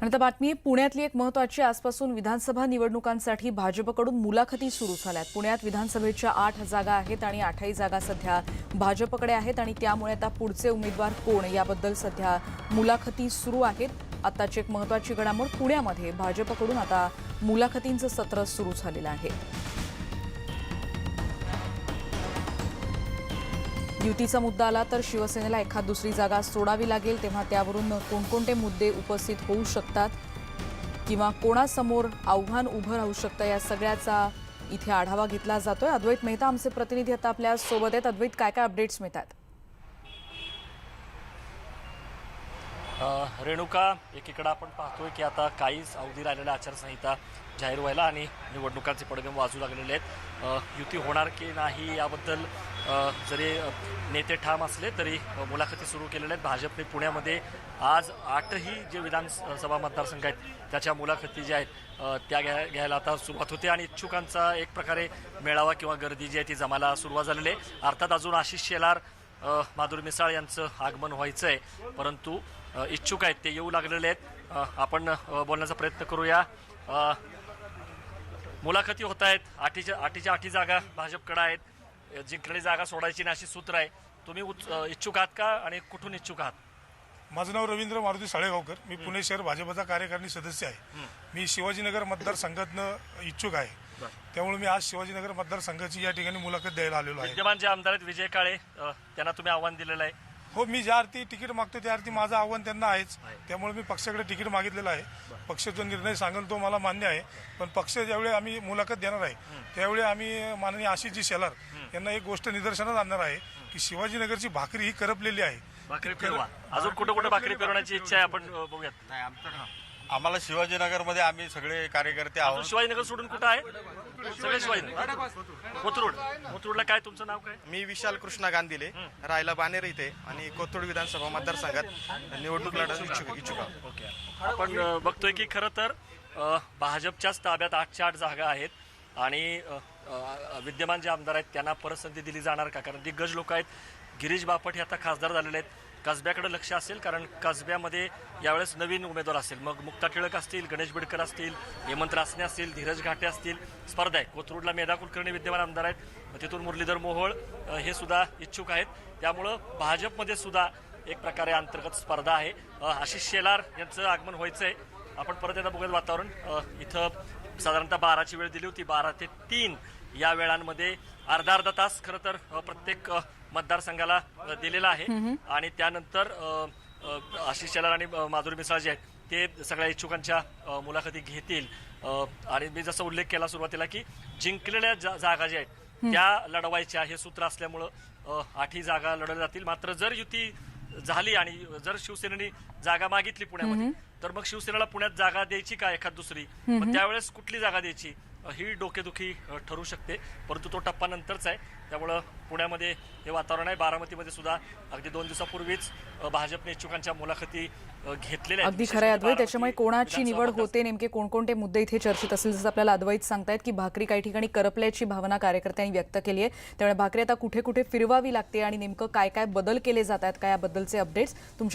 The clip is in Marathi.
आणि आता बातमी पुण्यातली एक महत्वाची आजपासून विधानसभा निवडणुकांसाठी भाजपकडून मुलाखती सुरू झाल्यात. पुण्यात विधानसभेच्या आठ जागा आहेत आणि आठही जागा सध्या भाजपकडे आहेत आणि त्यामुळे आता पुढचे उमेदवार कोण? याबद्दल सध्या मुलाखती सुरू आहेत. आताची एक महत्वाची घडामोड पुण्यामध्ये भाजपकडून आता मुलाखतींचं सत्र सुरू झालेलं आहे. युतीचा मुद्दा आला तर शिवसेनेला एखाद दुसरी जागा सोडावी लागेल तेव्हा त्यावरून कोणकोणते मुद्दे उपस्थित होऊ शकतात किंवा कोणासमोर आव्हान उभं राहू शकतं या सगळ्याचा इथे आढावा घेतला जातोय. अद्वैत मेहता आमचे प्रतिनिधी आता आपल्यासोबत आहेत. अद्वैत काय काय अपडेट्स मिळतात? रेणुका एकीकडे आपण पाहतोय की आता काहीच अवधी राहिलेल्या आचारसंहिता जाहीर व्हायला आणि निवडणुकांचे पडगम वाजू लागलेले आहेत. युती होणार की नाही याबद्दल जरी नेते ठाम असले तरी मुलाखती सुरू केलेल्या आहेत. भाजपने पुण्यामध्ये आज आठही जे विधानसभा मतदारसंघ आहेत त्याच्या मुलाखती ज्या आहेत त्या घ्या घ्यायला आता सुरुवात होते आणि इच्छुकांचा एक प्रकारे मेळावा किंवा गर्दी जी आहे ती जमायला सुरुवात झालेली आहे. अर्थात अजून आशिष शेलार माधुरी मिसाळ यांचं आगमन व्हायचं आहे. परंतु इच्छुक आहेत ते येऊ लागलेले आहेत. आपण बोलण्याचा प्रयत्न करूया. मुलाखती होत आहेत. आठीच्या आठीच्या आठी जागा भाजपकडे आहेत. जिंकलेली जागा सोडायची नाही अशी सूत्र आहे. तुम्ही इच्छुक आहात का आणि कुठून इच्छुक आहात? माझं नाव रवींद्र मारुती साळेगावकर. मी पुणे शहर भाजपचा कार्यकारिणी सदस्य आहे. मी शिवाजीनगर मतदारसंघातनं इच्छुक आहे. त्यामुळे मी आज शिवाजीनगर मतदारसंघाची या ठिकाणी मुलाखत द्यायला आलेलो आहे. विद्यमान जे आमदार आहेत विजय काळे त्यांना तुम्ही आव्हान दिलेलं आहे. हो मी ज्या अर्थी तिकीट मागतो त्या अर्थी माझं आव्हान त्यांना आहेच. आहे. त्यामुळे मी पक्षाकडे तिकीट मागितलेलं आहे. पक्ष जो निर्णय सांगेल तो मला मान्य आहे. पण पक्ष ज्यावेळी आम्ही मुलाखत देणार आहे त्यावेळी आम्ही माननीय आशिषजी शेलार यांना एक गोष्ट निदर्शनात आणणार आहे की शिवाजीनगरची भाकरी ही करपलेली आहे. भाकरी फिरवा अजून कुठं कुठं भाकरी फिरवण्याची इच्छा आहे आपण बघूयात. नाही आमचं आम्हाला शिवाजीनगरमध्ये आम्ही सगळे कार्यकर्ते आहोत. शिवाजीनगर सोडून कुठं आहे? सगळे शिवाजीनगर कोथरूड. कोथरूडला काय तुमचं नाव काय? मी विशाल कृष्णा गांधीले राहायला बानेर इथे आणि कोथरूड विधानसभा मतदारसंघात निवडणूक लढत इच्छुक इच्छुक ओके. आपण बघतोय की खरं तर भाजपच्याच ताब्यात आठच्या आठ जागा आहेत आणि विद्यमान जे आमदार आहेत त्यांना परत संधी दिली जाणार का? कारण दिग्गज लोक आहेत. गिरीश बापट हे आता खासदार झालेले आहेत. कसब्याकडे लक्ष असेल कारण कसब्यामध्ये यावेळेस नवीन उमेदवार असेल. मग मुक्ता टिळक असतील गणेश बिडकर असतील हेमंत रासने असतील धीरज घाटे असतील स्पर्धा आहे कोथरूडला मेधा कुलकर्णी विद्यमान आमदार आहेत तिथून मुरलीधर मोहोळ हे सुद्धा इच्छुक आहेत. त्यामुळं भाजपमध्ये सुद्धा एक प्रकारे अंतर्गत स्पर्धा आहे. आशिष शेलार यांचं आगमन व्हायचं आहे आपण परत एकदा बघूयात वातावरण. इथं साधारणतः बाराची वेळ दिली होती. बारा ते तीन या वेळांमध्ये अर्धा अर्धा तास खरं तर प्रत्येक मतदारसंघाला दिलेला आहे. आणि त्यानंतर आशिष शेलार आणि माधुरी मिसाळ जे आहेत ते सगळ्या इच्छुकांच्या मुलाखती घेतील. आणि मी जसा उल्लेख केला सुरुवातीला की जिंकलेल्या जा- जागा ज्या आहेत त्या लढवायच्या हे सूत्र असल्यामुळं आठही जागा लढवल्या जातील. मात्र जर युती झाली आणि जर शिवसेनेने जागा मागितली पुण्यामध्ये तर मग शिवसेनेला पुण्यात जागा द्यायची का एखाद दुसरी? त्यावेळेस कुठली जागा द्यायची? ही डोकेदुखी ठरू शकते. परंतु तो टप्पा नंतरच आहे. त्यामुळं पुण्यामध्ये हे वातावरण आहे. बारामतीमध्ये सुद्धा अगदी दोन दिवसापूर्वीच भाजपने इच्छुकांच्या मुलाखती घेतलेल्या. अगदी खरं आहे. करून अद्वैत त्याच्यामुळे कोणाची निवड होते नेमके? कोणकोणते मुद्दे इथे चर्चेत असतील? जसं आपल्याला अद्वैत सांगतायत की भाकरी काही ठिकाणी करपल्याची भावना कार्यकर्त्यांनी व्यक्त केली आहे. त्यामुळे भाकरी आता कुठे कुठे फिरवावी लागते आणि नेमकं काय काय बदल केले जात आहेत का याबद्दलचे अपडेट्स तुमच्या